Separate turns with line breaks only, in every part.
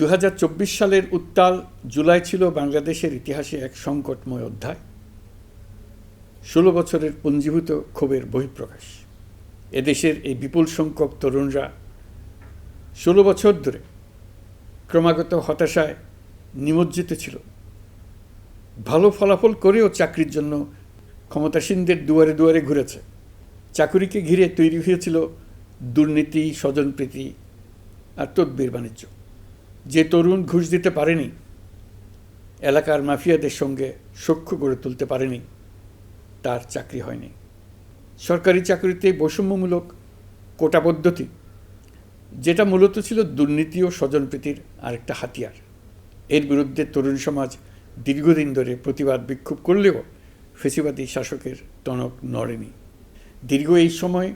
দু হাজার চব্বিশ সালের উত্তাল জুলাই ছিল বাংলাদেশের ইতিহাসে এক সংকটময় অধ্যায়। ষোলো বছরের পঞ্জীভূত ক্ষোভের বহিঃপ্রকাশ। এদেশের এই বিপুল সংখ্যক তরুণরা ষোলো বছর ধরে ক্রমাগত হতাশায় নিমজ্জিত ছিল। ভালো ফলাফল করেও চাকরির জন্য ক্ষমতাসীনদের দুয়ারে দুয়ারে ঘুরেছে। চাকুরিকে ঘিরে তৈরি হয়েছিল দুর্নীতি, স্বজনপ্রীতি আর তদ্বির বাণিজ্য। যে তরুণ ঘুষ দিতে পারেনি, এলাকার মাফিয়াদের সঙ্গে সখ্য গড়ে তুলতে পারেনি, তার চাকরি হয়নি। সরকারি চাকরিতে বৈষম্যমূলক কোটা পদ্ধতি যেটা মূলত ছিল দুর্নীতি ও স্বজনপ্রীতির আরেকটা হাতিয়ার। এর বিরুদ্ধে তরুণ সমাজ দীর্ঘদিন ধরে প্রতিবাদ বিক্ষোভ করলেও ফেসিবাদী শাসকের টনক নড়েনি। দীর্ঘ এই সময়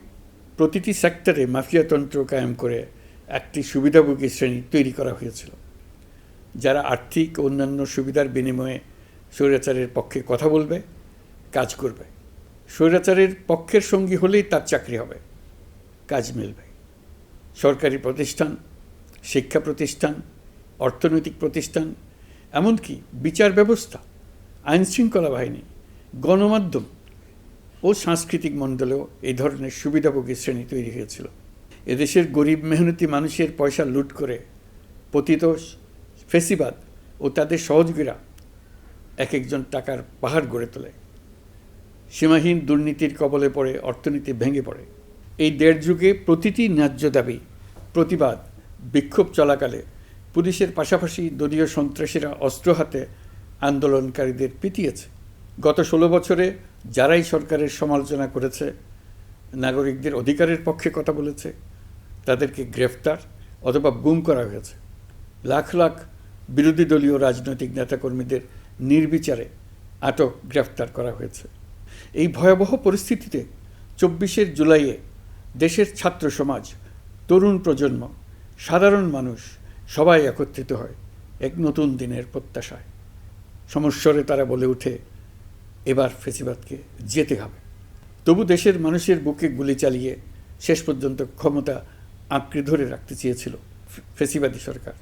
প্রতিটি সেক্টরে মাফিয়াতন্ত্র কায়েম করে একটি সুবিধাভোগী শ্রেণি তৈরি করা হয়েছিল, যারা আর্থিক অন্যান্য সুবিধার বিনিময়ে স্বৈরাচারের পক্ষে কথা বলবে, কাজ করবে। স্বৈরাচারের পক্ষের সঙ্গী হলেই তার চাকরি হবে, কাজ মিলবে। সরকারি প্রতিষ্ঠান, শিক্ষা প্রতিষ্ঠান, অর্থনৈতিক প্রতিষ্ঠান, এমনকি বিচার ব্যবস্থা, আইনশৃঙ্খলা বাহিনী, গণমাধ্যম ও সাংস্কৃতিক মণ্ডলেও এই ধরনের সুবিধাভোগী শ্রেণি তৈরি হয়েছিল। এদেশের গরিব মেহনতি মানুষের পয়সা লুট করে পতিত ফেসিবাদ ও তাদের সহযোগীরা এক একজন টাকার পাহাড় গড়ে তোলে। সীমাহীন দুর্নীতির কবলে পড়ে, অর্থনীতি ভেঙে পড়ে। এই দেড় যুগে প্রতিটি ন্যায্য দাবি, প্রতিবাদ বিক্ষোভ চলাকালে পুলিশের পাশাপাশি দলীয় সন্ত্রাসীরা অস্ত্র হাতে আন্দোলনকারীদের পিটিয়েছে। গত ষোলো বছরে যারাই সরকারের সমালোচনা করেছে, নাগরিকদের অধিকারের পক্ষে কথা বলেছে তাদেরকে গ্রেফতার অথবা গুম করা হয়েছে। লাখ লাখ বিরোধী দলীয় রাজনৈতিক নেতাকর্মীদের নির্বিচারে আটক, গ্রেফতার করা হয়েছে। এই ভয়াবহ পরিস্থিতিতে চব্বিশের জুলাইয়ে দেশের ছাত্র সমাজ, তরুণ প্রজন্ম, সাধারণ মানুষ সবাই একত্রিত হয় এক নতুন দিনের প্রত্যাশায়। সমস্বরে তারা বলে উঠে এবার ফেসিবাদকে যেতে হবে। তবু দেশের মানুষের বুকে গুলি চালিয়ে শেষ পর্যন্ত ক্ষমতা আঁকড়ে ধরে রাখতে চেয়েছিল ফেসিবাদী সরকার।